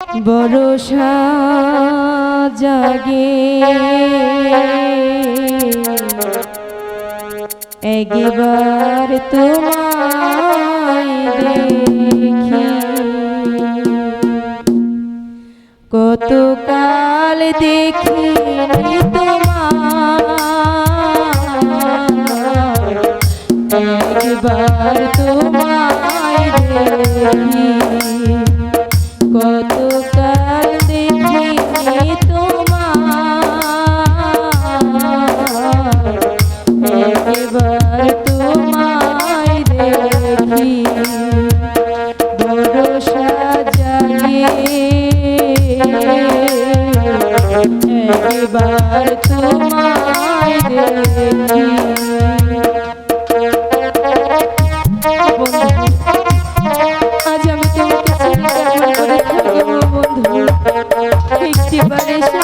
বরষা জাগে একবার তোমায় দেখি। কত দেখি তোমার একবার তোমায় একবার তোমায় দেখি। আজ আমি তোমাকে কেমন করে থাকব বন্ধু। একটিবার এসে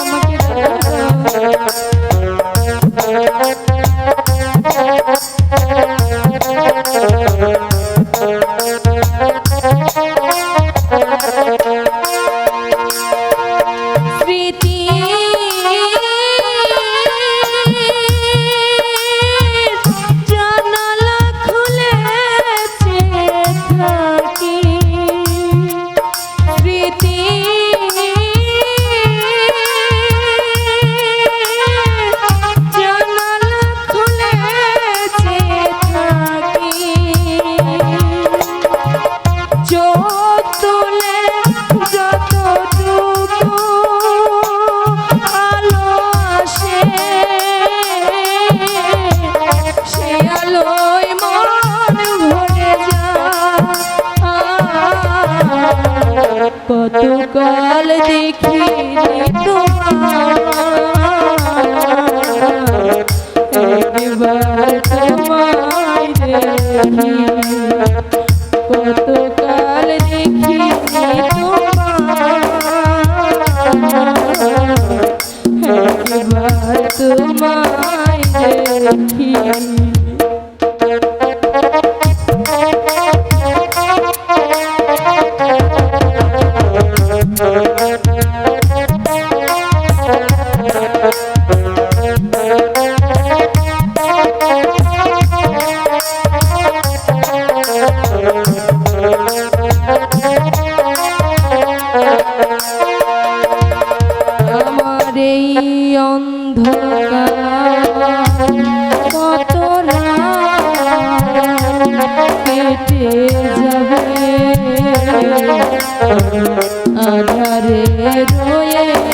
যায় কতকাল দেখিনি এই অন্ধকার কত কেটে যাবে? আধারে রয়ে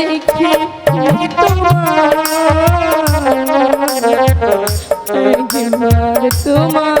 দেখি তোমার তোমার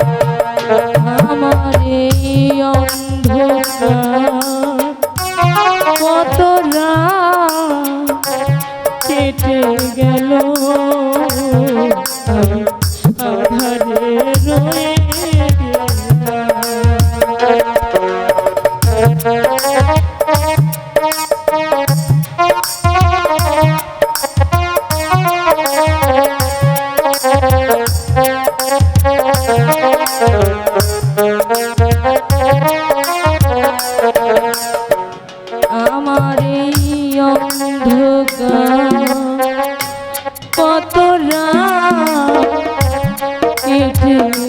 আধারে রয়ে কেটে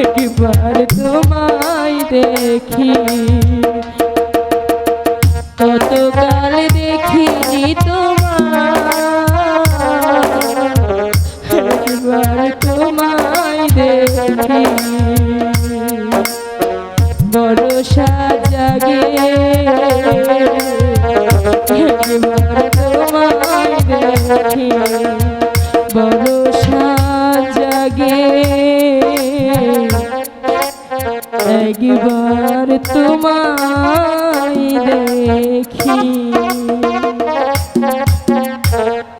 একবার তোমায় দেখি। কতকাল দেখিনি তোমার দেখি